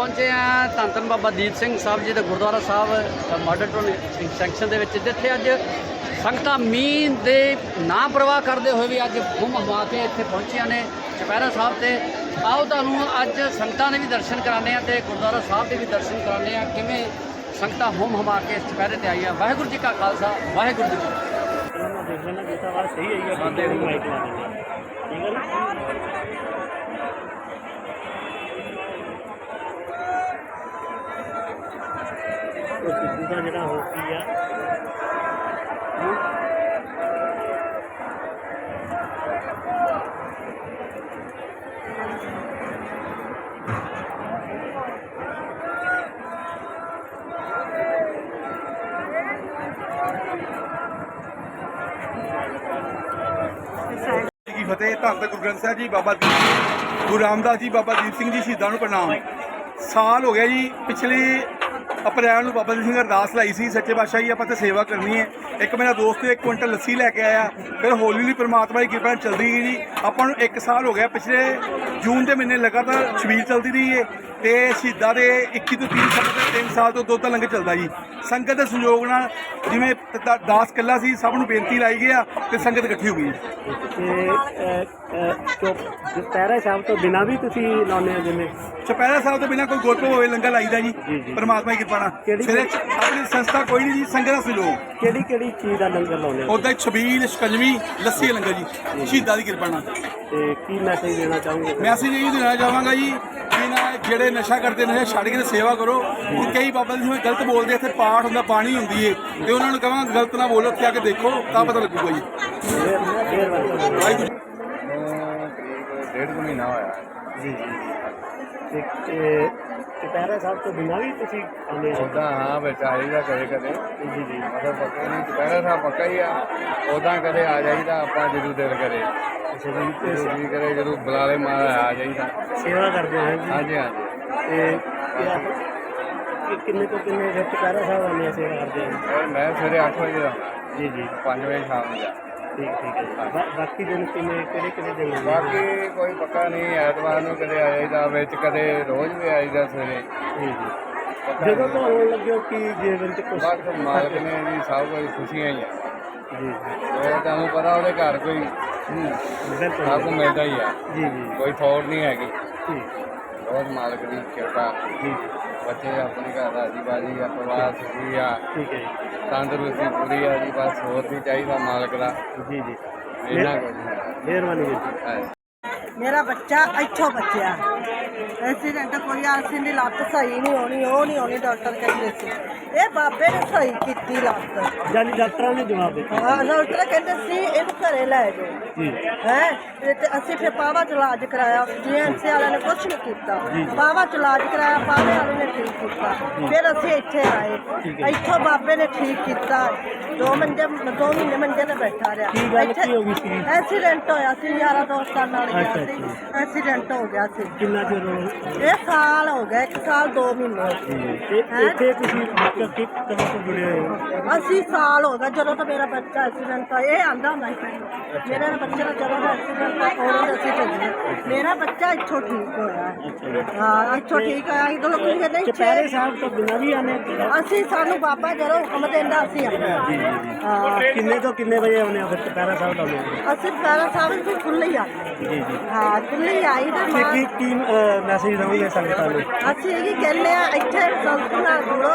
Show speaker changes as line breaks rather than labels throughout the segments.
ਪਹੁੰਚੇ ਆ ਧੰਨ ਧੰਨ ਬਾਬਾ ਦੀਪ ਸਿੰਘ ਸਾਹਿਬ ਜੀ ਦੇ gurdwara Sahib model town section ਦੇ ਵਿੱਚ, ਜਿੱਥੇ ਅੱਜ ਸੰਗਤਾਂ ਮੀਂਹ ਦੇ ਨਾ ਪ੍ਰਵਾਹ ਕਰਦੇ ਹੋਏ ਵੀ ਅੱਜ ਹੁੰਮ ਹਮਾ ਕੇ ਇੱਥੇ ਪਹੁੰਚੀਆਂ ਨੇ। ਚੁਪਹਿਰਾ ਸਾਹਿਬ ਤੇ ਆਓ ਤੁਹਾਨੂੰ ਅੱਜ ਸੰਗਤਾਂ ਦੇ ਵੀ ਦਰਸ਼ਨ ਕਰਾਉਂਦੇ ਆ ਤੇ ਗੁਰਦੁਆਰਾ ਸਾਹਿਬ ਦੇ ਵੀ ਦਰਸ਼ਨ ਕਰਾਉਂਦੇ ਆ। ਕਿਵੇਂ ਸੰਗਤਾਂ ਹੁੰਮ ਹਮਾ ਕੇ ਇਸ ਚੁਪਹਿਰੇ ਤੇ ਆਈਆਂ? ਵਾਹਿਗੁਰੂ ਜੀ ਕਾ ਖਾਲਸਾ, ਵਾਹਿਗੁਰੂ ਜੀ ਕੀ
ਦੇਖ ਲੈਣਾ ਜਿਸ ਤਰ੍ਹਾਂ ਸਹੀ ਆਈ ਹੈ ਬੰਦੇ ਨੂੰ ਮਾਈਕ ਲਾ ਦੇਣਾ ਠੀਕ ਹੈ ਨਾ ਉਹ ਸਿੱਧੂ ਦਾ ਜਿਹੜਾ ਹੋ ਕੀ ਆ।
ਜੀ ਕੀ ਫਤਿਹ, ਧੰਨ ਧੰਨ ਗੁਰੂ ਗ੍ਰੰਥ ਸਾਹਿਬ ਜੀ, ਬਾਬਾ ਦੀਪ ਸਿੰਘ ਗੁਰੂ ਰਾਮਦਾਸ ਜੀ, ਬਾਬਾ ਦੀਪ ਸਿੰਘ ਜੀ ਸ਼ਹੀਦਾਂ ਨੂੰ ਪ੍ਰਣਾਮ। ਸਾਲ ਹੋ ਗਿਆ ਜੀ, ਪਿਛਲੇ ਅਪ੍ਰੈਲ ਨੂੰ ਬਾਬਾ ਜੀ ਸਿੰਘ ਅਰਦਾਸ ਲਾਈ ਸੀ, ਸੱਚੇ ਪਾਤਸ਼ਾਹ ਜੀ, ਆਪਾਂ ਤੇ ਸੇਵਾ ਕਰਨੀ ਹੈ। ਇੱਕ ਮੇਰਾ ਦੋਸਤ ਇੱਕ ਕੁਇੰਟਲ ਲੱਸੀ ਲੈ ਕੇ ਆਇਆ। ਫਿਰ ਹੌਲੀ ਹੌਲੀ ਪ੍ਰਮਾਤਮਾ ਦੀ ਕਿਰਪਾ ਨਾਲ ਚੱਲਦੀ ਗਈ ਜੀ। ਆਪਾਂ ਨੂੰ 1 ਸਾਲ ਹੋ ਗਿਆ, ਪਿਛਲੇ ਜੂਨ ਦੇ ਮਹੀਨੇ ਲਗਾਤਾਰ ਛਬੀਲ ਚੱਲਦੀ ਰਹੀ ਹੈ। ਤੇ ਸ਼ਹੀਦਾਂ ਦੇ 21 ਤੋਂ 30 ਸਾਲ 3 ਸਾਲ ਤੋਂ ਦੁੱਧ ਦਾ ਲੰਗਰ ਚੱਲਦਾ ਜੀ। ਸੰਗਤ ਦੇ ਸੰਯੋਗ ਨਾਲ ਜਿਵੇਂ ਦਾਸ ਕੱਲਾ ਸੀ ਸਭ ਨੂੰ ਬੇਨਤੀ ਲਾਈ ਗਿਆ ਤੇ ਸੰਗਤ ਇਕੱਠੀ ਹੋ ਗਈ
ਤੇ ਦੁਪਹਿਰਾ ਸ਼ਾਮ ਤੋਂ ਬਿਨਾਂ ਵੀ ਤੁਸੀਂ ਲਾਉਂਦੇ ਹੋ ਜਿਵੇਂ?
ਚੁਪਹਿਰਾ ਸਾਹਿਬ ਤੋਂ ਬਿਨਾਂ ਕੋਈ ਗੁਰਪੁਰਬ ਹੋਵੇ ਲੰਗਰ ਲਾਈਦਾ ਜੀ। ਪਰਮਾਤਮਾ ਦੀ ਕਿਰਪਾ ਨਾਲ। ਚ- ਆਪਣੀ ਸੰਸਥਾ ਕੋਈ ਨਹੀਂ ਜੀ ਸੰਗਤ ਦਾ ਸਹਿਯੋਗ।
ਕਿਹੜੀ ਕਿਹੜੀ ਚੀਜ਼ ਦਾ ਲੰਗਰ ਲਾਉਂਦੇ ਹੋ?
ਉਦਾਂ ਛਬੀਲ ਸ਼ਿਕੰਜਵੀ ਲੱਸੀ ਦਾ ਲੰਗਰ ਜੀ ਸ਼ਹੀਦਾਂ ਦੀ ਕਿਰਪਾ ਨਾਲ।
ਤੇ ਕੀ ਮੈਸੇਜ ਦੇਣਾ ਚਾਹੋਗੇ?
ਮੈਸੇਜ ਇਹ ਦੇਣਾ ਚਾਹਾਂਗਾ ਜੀ ਕਿ ਨਾ ਜਿਹੜੇ ਨਸ਼ਾ ਕਰਦੇ ਨਸ਼ਾ ਛੱਡ ਕੇ ਤੇ ਸੇਵਾ ਕਰੋ। ਹੁਣ ਕਈ ਬਾਬਾ ਜੀ ਜਿਵੇਂ ਗਲਤ ਬੋਲਦੇ ਇੱਥੇ ਪਾਠ ਹੁੰਦਾ ਬਾਣੀ ਹੁੰਦੀ ਏ। ਤੇ ਉਹਨਾਂ ਨੂੰ ਕਹਾਂਗਾ ਗਲਤ ਨਾ ਬੋਲੋ ਇੱਥੇ ਆ ਕੇ ਦੇਖੋ ਤਾਂ ਪਤਾ ਲੱਗੂਗਾ ਜੀ। ਵਾਹਿਗੁਰੂ
ਡੇਢ ਕੁ ਮਹੀਨਾ ਹੋਇਆ।
ਜੀ ਜੀ। ਤੇ ਦੁਪਹਿਰਾ ਸਾਹਿਬ ਤੋਂ ਬਿਨਾਂ ਵੀ ਤੁਸੀਂ ਆਉਂਦੇ ਹੋ?
ਉਦਾਂ ਹਾਂ ਵਿੱਚ ਆਈਦਾ ਕਦੇ ਕਦੇ।
ਜੀ ਜੀ
ਮਤਲਬ ਪੱਕਾ ਨਹੀਂ ਦੁਪਹਿਰਾ ਸਾਹਿਬ ਪੱਕਾ ਹੀ ਆ। ਉਦਾਂ ਕਦੇ ਆ ਜਾਈਦਾ ਆਪਾਂ ਜਦੋਂ ਦਿਲ ਕਰੇ।
ਅੱਛਾ ਜੀ ਤੇ
ਜਦੋਂ ਜੀ ਕਰੇ ਜਦੋਂ ਬੁਲਾਲੇ ਮਾਰ ਆ ਜਾਈਦਾ।
ਸੇਵਾ ਕਰਦੇ ਹੋ ਜੀ
ਹਾਂਜੀ ਹਾਂਜੀ।
ਤੇ ਕਿ ਕਿੰਨੇ ਤੋਂ ਕਿੰਨੇ ਦੁਪਹਿਰਾ ਸਾਹਿਬ ਆਉਂਦੇ ਆ ਸੇਵਾ ਕਰਦੇ
ਔਰ ਮੈਂ ਸਵੇਰੇ 8 ਵਜੇ ਦਾ
ਜੀ ਜੀ।
5 ਵਜੇ ਸ਼ਾਮ ਨੂੰ ਜਾ।
ਠੀਕ ਠੀਕ ਹੈ ਜੀ। ਬਾ- ਬਾਕੀ ਦਿਨ ਕਿੰਨੇ ਕਿਹੜੇ ਕਿਹੜੇ ਦਿਨ ਆਉਂਦੇ ਆ?
ਬਾਕੀ ਕੋਈ ਪੱਕਾ ਨਹੀਂ ਐਤਵਾਰ ਨੂੰ ਕਦੇ ਆ ਜਾਈਦਾ ਵਿੱਚ ਕਦੇ ਰੋਜ਼ ਵੀ ਆ ਜਾਈਦਾ ਸਵੇਰੇ।
ਜੀ ਜੀ। ਜਦੋਂ ਤੋਂ ਹੋਣ ਲੱਗਿਓ ਕਿ ਜੀਵਨ ਚ ਕੁਝ
ਬਸ ਮਾਲਕ ਨੇ ਜੀ ਸਭ ਕੁਝ ਖੁਸ਼ੀਆਂ ਹੀ ਆ।
ਜੀ ਜੀ।
ਉਹ ਤੁਹਾਨੂੰ ਪਤਾ ਉਹਦੇ ਘਰ ਕੋਈ ਹੂੰ, ਸਭ ਕੁਝ ਮਿਲਦਾ ਹੀ ਆ।
ਜੀ ਜੀ।
ਕੋਈ ਥੋੜ ਨਹੀਂ ਹੈਗੀ।
ਠੀਕ।
ਬਹੁਤ ਮਾਲਕ ਦੀ ਕਿਰਪਾ।
ਜੀ।
ਬੱਚੇ ਆਪਣੇ ਘਰ ਰਾਜੀ ਬਾਜੀ ਆ ਪਰਿਵਾਰ ਸੁਖੀ ਆ।
ਠੀਕ ਹੈ ਜੀ।
ਤੰਦਰੁਸਤੀ ਪੂਰੀ ਆ ਜੀ ਬਸ ਹੋਰ ਵੀ ਚਾਹੀਦਾ ਮਾਲਕ ਦਾ।
ਜੀ ਜੀ। ਮਿਹਰਬਾਨੀ ਜੀ।
ਮੇਰਾ ਬੱਚਾ ਇੱਥੋਂ ਬਚਿਆ। ਐਕਸੀਡੈਂਟ ਕੋਈ ਆਸੀ ਦੀ ਲੱਤ ਸਹੀ ਨਹੀਂ ਹੋਣੀ ਉਹ ਨਹੀਂ ਹੋਣੀ ਡਾਕਟਰ ਕਹਿੰਦੇ ਸੀ। ਇਹ ਬਾਬੇ ਨੇ ਸਹੀ ਕੀਤੀ ਲੱਤ।
ਜਾਨੀ ਡਾਕਟਰਾਂ ਨੇ ਜਵਾਬ ਦਿੱਤਾ।
ਹਾਂ ਡਾਕਟਰ ਕਹਿੰਦੇ ਸੀ ਇਹਨੂੰ ਘਰੇ ਲੈ ਜਾਓ। ਹੈ? ਤੇ ਅਸੀਂ ਫਿਰ ਪਾਵਾ ਚ ਇਲਾਜ ਕਰਾਇਆ ਜੀਐਮਸੀ ਵਾਲਿਆਂ ਨੇ ਕੁਝ ਨਹੀਂ ਕੀਤਾ। ਪਾਵਾ ਚ ਇਲਾਜ ਕਰਾਇਆ ਪਾਵੇ ਵਾਲੇ ਨੇ ਠੀਕ ਕੀਤਾ। ਫਿਰ ਅਸੀਂ ਇੱਥੇ ਆਏ। ਇੱਥੋਂ ਬਾਬੇ ਨੇ ਠੀਕ ਕੀਤਾ। ਦੋ ਮੰਜੇ ਦੋ ਮਹੀਨੇ ਮੰਜੇ ਤੇ ਬੈਠਾ ਰਿਹਾ।
ਕੀ ਗੱਲ
ਇੱਥੇ
ਕੀ ਹੋ ਗਈ ਸੀ?
ਐਕਸੀਡੈਂਟ ਹੋਇਆ ਸੀ ਯਾਰਾਂ ਦੋਸਤਾਂ ਨਾਲ ਗਿਆ
ਅੱਛਾ,
ਸੀ। ਐਕਸੀਡੈਂਟ ਹੋ ਗਿਆ ਸੀ।
ਕਿੰਨਾ ਚਿਰ ਹੋ
ਇਹ ਸਾਲ ਹੋ ਗਿਆ ਇੱਕ ਸਾਲ ਦੋ ਮਹੀਨੇ।
ਤੇ ਇੱਥੇ ਤੁਸੀਂ ਕਿ ਕਿ ਕਦੋਂ ਤੋਂ ਜੁੜੇ ਹੋਏ ਹੋ?
ਅਸੀਂ ਸਾਲ ਹੋ ਗਿਆ ਜਦੋਂ ਤੋਂ ਮੇਰਾ ਬੱਚਾ ਐਕਸੀਡੈਂਟ ਹੋਇਆ। ਇਹ ਆਂਦਾ ਹੁੰਦਾ ਸੀ। ਮੇਰੇ ਬੱਚੇ ਦਾ ਜਦੋਂ ਦਾ ਐਕਸੀਡੈਂਟ ਹੋਇਆ ਉਦੋਂ ਦਾ ਅਸੀਂ ਭੇਜਿਆ ਮੇਰਾ ਬੱਚਾ ਇੱਥੋਂ ਠੀਕ ਹੋਇਆ। ਹੈ। ਹਾਂ ਇੱਥੋਂ ਠੀਕ ਹੋਇਆ। ਇਦੋਂ ਲੋਕ ਕਹਿੰਦੇ
ਚੁਪਹਿਰੇ
ਛੇ
ਸਾਹਿਬ ਤੋਂ ਬਿਨਾਂ ਵੀ ਆਨੇ
ਅਸੀਂ ਸਾਨੂੰ ਬਾਬਾ ਜਦੋਂ ਹੁਕਮ ਦਿੰਦਾ ਅਸੀਂ ਆਉਂਦੇ ਹਾਂ।
ਕਿੰਨੇ ਤੋਂ ਕਿੰਨੇ ਵਜੇ ਆਉਨੇ ਆ ਫਿਰ? ਚੁਪਹਿਰਾ ਸਾਹਿਬ ਲਾਉਂਦੇ ਹੋ?
ਅਸੀਂ ਸਾਰਾ ਸਾਹਿਬ ਵੀ ਖੁੱਲੇ ਹੀ ਆਏ
ਜੀ ਜੀ।
ਹਾਂ ਖੁੱਲੇ ਹੀ ਆਈ ਤੇ
ਤੇ
ਮਾਂ
ਕੀ ਕੀ ਮੈਸੇਜ ਦਵਾਂਗੇ ਸੰਗਤਾਂ ਨੂੰ?
ਅਸੀਂ ਇਹ ਕਹਿੰਦੇ ਆ ਇੱਥੇ ਸੰਤ ਨਾਲ ਜੁੜੋ।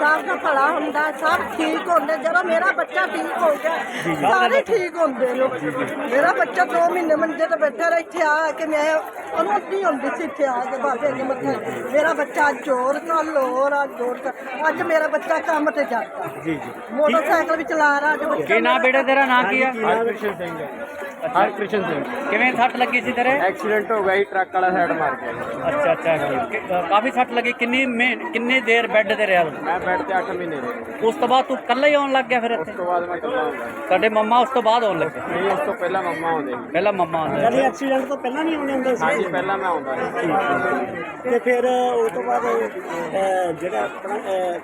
ਸਭ ਦਾ ਭਲਾ ਹੁੰਦਾ ਸਭ ਠੀਕ ਹੁੰਦੇ। ਜਦੋਂ ਮੇਰਾ ਬੱਚਾ ਠੀਕ ਹੋ ਗਿਆ ਸਾਰੇ ਠੀਕ ਹੁੰਦੇ ਨੇ। ਮੇਰਾ ਬੱਚਾ 2 ਮਹੀਨੇ ਮੰਜੇ ਤੇ ਬੈਠਾ ਰਿਹਾ ਇੱਥੇ ਆ ਕੇ ਮੈਂ ਉਹਨੂੰ ਅੱਧੀ ਹੁੰਦੀ ਸੀ ਇੱਥੇ ਆ ਕੇ ਬਾਬੇ ਦੇ ਮੱਥੇ। ਮੇਰਾ ਬੱਚਾ ਅੱਜ ਹੋਰ ਕੱਲ ਹੋਰ ਹੋਰ ਕੱਲ੍ਹ। ਅੱਜ ਮੇਰਾ ਬੱਚਾ ਕੰਮ ਤੇ ਜਾਂਦਾ
ਜੀ ਜੀ।
ਮੋਟਰਸਾਈਕਲ ਵੀ ਚਲਾ ਰਿਹਾ ਅੱਜ ਬੱਚਾ।
ਕੀ ਨਾਂ ਬੇਟਾ ਤੇਰਾ ਨਾਂ ਕੀ ਆ?
ਹਰਕ੍ਰਿਸ਼ਨ ਸਿੰਘ ਹਰਕ੍ਰਿਸ਼ਨ ਸਿੰਘ।
ਕਿਵੇਂ ਸੱਟ ਲੱਗੀ ਸੀ ਤੇਰੇ?
ਐਕਸੀਡੈਂਟ ਹੋ ਗਿਆ ਜੀ ਟਰੱਕ ਵਾਲਾ ਸਾਈਡ ਮਾਰ ਕੇ
ਅੱਛਾ ਅੱਛਾ। ਕਿ- ਕਾਫੀ ਸੱਟ ਲੱਗੀ। ਕਿੰਨੀ ਮਹੀਨ- ਕਿੰਨੀ ਦੇਰ ਬੈੱਡ ਤੇ ਰਿਹਾ ਤੂੰ?
ਮੈਂ ਬੈੱਡ ਤੇ 8 ਮਹੀਨੇ ਰਹੇ
ਉਸ ਤੋਂ ਬਾਅਦ ਤੂੰ ਇਕੱਲਾ ਹੀ ਆਉਣ ਲੱਗ ਗਿਆ ਫਿਰ ਇੱਥੇ?
ਉਸ ਤੋਂ ਬਾਅਦ ਮੈਂ ਕੱਲਾ ਹੁੰਦਾ
ਤੁਹਾਡੇ ਮੰਮਾ ਉਸ ਤੋਂ ਬਾਅਦ ਆਉਣ ਲੱਗੇ
ਨਹੀਂ ਉਸ ਤੋਂ ਪਹਿਲਾਂ ਮੰਮਾ ਆਉਂਦੇ ਸੀ।
ਪਹਿਲਾਂ ਮੰਮਾ ਆਉਂਦੇ
ਯਾਨੀ ਐਕਸੀਡੈਂਟ ਤੋਂ ਪਹਿਲਾਂ ਨਹੀਂ ਆਉਂਦੇ ਹੁੰਦੇ
ਹਾਂਜੀ
ਸੀ
ਪਹਿਲਾਂ ਮੈਂ ਆਉਂਦਾ ਸੀ।
ਤੇ ਫਿਰ ਉਸ ਤੋਂ ਬਾਅਦ ਅਹ, ਜਿਹੜਾ ਆਪਣਾ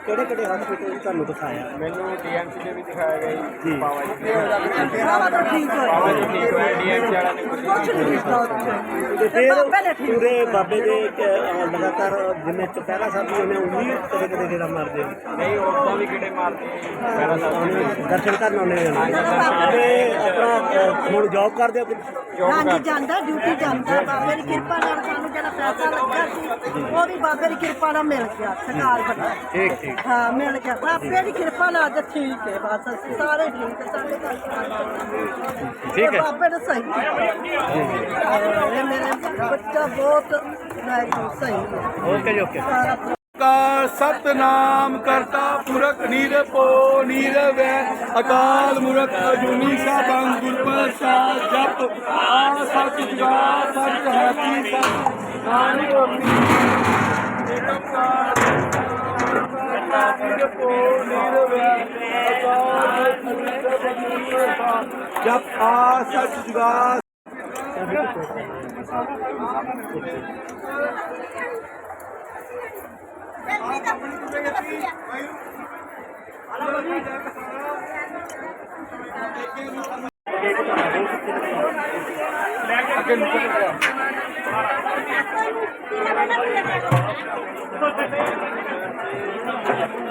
ਕਿਹੜੇ ਕਿਹੜੇ ਹਸਪੀਟਲ ਤੁਹਾਨੂੰ ਦਿਖਾਇਆ?
ਮੈਨੂੰ ਡੀਐਮਸੀ
ਦੇ ਵੀ ਦਿਖਾਇਆ ਗਿਆ
ਜੀ।
ਜੀ। ਬਾਬਾ ਦੇ
ਸਾਰਾ ਤਾਂ ਠੀਕ
ਬਾਬਾ
ਹੋਇਆ
ਜੀ ਠੀਕ ਹੋਇਆ ਡੀਐਮ ਵਾਲਾ ਨੇ ਕੁਝ
ਕੁਛ ਨਹੀਂ ਕੀਤਾ ਉੱਥੇ।
ਤੇ ਫਿਰ
ਬਾਬੇ ਨੇ ਠੀਕ
ਪੂਰੇ ਬਾਬੇ ਦੇ ਇੱਕ, ਅਹ, ਲਗਾਤਾਰ ਜਿਵੇਂ ਚੁਪਹਿਰਾ ਸਾਹਿਬ ਵੀ ਉਹਨੇ ਉਹੀ ਕਦੇ ਕਦੇ ਜਿਹੜਾ ਮਾਰਦੇ ਆ।
ਨਹੀਂ ਉਦੋਂ ਵੀ ਕਿਹੜੇ ਮਾਰਦੇ ਆ ਜੀ। ਪਹਿਲਾਂ ਤਾਂ
ਉਹਨੇ ਦਰਸ਼ਨ ਕਰਨ ਆਉਂਦੇ ਨੇ ਤੇ ਆਪਣਾ ਅਹ, ਹੁਣ ਜੌਬ ਕਰਦੇ ਹੋ ਕਿ?
ਹਾਂਜੀ ਜਾਂਦਾ ਡਿਊਟੀ ਜਾਂਦਾ। ਬਾਬੇ ਦੀ ਕਿਰਪਾ ਨਾਲ ਸਾਨੂੰ ਜਿਹੜਾ ਪੈਸਾ ਲੱਗਾ ਸੀ ਉਹ ਵੀ ਬਾਬੇ ਦੀ ਕਿਰਪਾ ਨਾਲ ਮਿਲ ਗਿਆ। ਸਰਕਾਰ ਵੱਲੋਂ
ਠੀਕ ਠੀਕ।
ਹਾਂ ਮਿਲ ਗਿਆ। ਬਾਬੇ ਦੀ ਕਿਰਪਾ ਨਾਲ ਅੱਜ ਠੀਕ ਹੈ। ਬਸ ਅਸੀਂ ਸਾਰੇ ਠੀਕ ਹੈ ਸਾਡੇ ਘਰ
ਠੀਕ ਹੈ।
ਬਾਬੇ ਨੇ ਸਹੀ ਕੀਤਾ ਇਹ ਮੇਰੇ ਬੱਚਾ ਬਹੁਤ ਵਾਹਿਗੁਰੂ ਸਹੀ ਹੈ
ਓਕੇ ਜੀ ਓਕੇ
ਸਾਰਾ
ਕਾਰ ਸਤਨਾਮ ਕਰਤਾ ਪੁਰਖ ਨਿਰਭਉ ਨਿਰਵੈ ਅਕਾਲ ਮੂਰਤ ਅਜੂਨੀ ਸਾਹਿਬਾਂ ਗੁਰ ਪ੍ਰਸਾਦ ਜਪ ਆ ਸਤਿ ਜੁਗਾ ਸਤਿ ਹੈਪੀ ਸਤਿ ਨਾਨਕ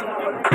ਹੋਮੀ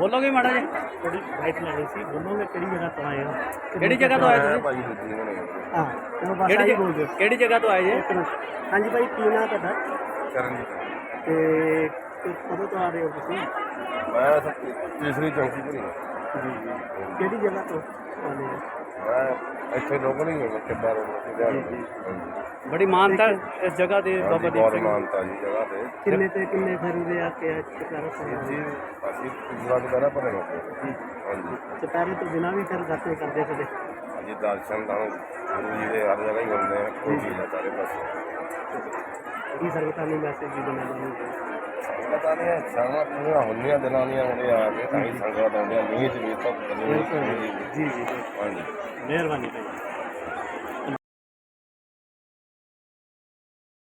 ਬੋਲੋਗੇ ਮਾੜਾ ਜੀ
ਥੋੜੀ ਬਾਈਕ ਲੈਣੀ ਸੀ? ਬੋਲੋਗੇ ਕਿਹੜੀ ਜਗ੍ਹਾ ਤੋਂ ਆਏ ਹੋ?
ਕਿਹੜੀ ਜਗ੍ਹਾ ਤੋਂ ਆਏ ਤੁਸੀਂ?
ਹਾਂ ਉਹ ਬਸ
ਕਿਹੜੀ
ਆਹੀ ਬੋਲ ਦਿਓ
ਕਿਹੜੀ ਜਗ੍ਹਾ ਤੋਂ ਆਏ ਜੀ?
ਇੱਕ ਮਿੰਟ। ਹਾਂਜੀ ਭਾਈ ਕੀ ਨਾਂ ਤੁਹਾਡਾ?
ਕਰਨਜੀਤ
ਤੇ ਤੇ ਕਦੋਂ ਤੋਂ ਆ ਰਹੇ ਹੋ ਤੁਸੀਂ?
ਮੈਂ ਤੀਸਰੀ ਚੌਂਕੀ ਤੇ
ਜੀ ਜੀ। ਕਿਹੜੀ ਜਗ੍ਹਾ ਤੋਂ ਆਉਂਦੇ ਹੋ?
ਮੈਂ ਇੱਥੇ ਲੋਕਲ ਹੀ ਹਾਂ ਕਿੱਦਾਂ
ਜੀ, ਜੀ।
ਬੜੀ ਮਾਨਤਾ ਇਸ ਜਗ੍ਹਾ ਤੇ ਬਾਬਾ ਦੀਪ
ਬਹੁਤ
ਸਿੰਘ।
ਮਾਨਤਾ ਜੀ ਜਗ੍ਹਾ ਤੇ।
ਕਿੰਨੇ ਤੇ ਕਿੰਨੇ ਫੇਰੂ ਦੇ ਆ ਕੇ ਚੁਪਹਿਰਾ ਸਾਹਿਬ
ਜੀ ਅਸੀਂ ਪੂਰਾ ਦੁਬਾਰਾ ਭਰੇ ਹੋ ਹਾਂਜੀ।
ਚੁਪਹਿਰੇ ਤੋਂ ਬਿਨਾਂ ਵੀ ਫਿਰ ਦਾਤੇ ਕਰਦੇ ਕਦੇ
ਹਾਂਜੀ ਦਰਸ਼ਨ ਤਾਂ ਗੁਰੂ ਜੀ ਦੇ ਹਰ ਜਗ੍ਹਾ ਹੀ ਹੁੰਦੇ ਆ ਕੋਈ ਚੀਜ਼ ਆ ਸਾਰੇ ਪਾਸੇ।
ਕੀ ਸੰਗਤਾਂ ਨੂੰ ਮੈਸੇਜ ਵੀ ਦੇਣਾ ਚਾਹੁੰਦੇ
ਪਤਾ ਨਹੀਂ ਸ਼ਾਮਾਂ ਪੂਰੀਆਂ ਹੁੰਦੀਆਂ ਦਿਨਾਂ ਦੀਆਂ ਉਹਦੇ ਆ ਕੇ ਤਾਂ ਹੀ ਸੰਗਤ ਆਉਂਦੀਆਂ ਧੁੱਪ ਚ ਵੀ
ਜੀ ਜੀ।
ਹਾਂਜੀ।
ਮਿਹਰਬਾਨੀ।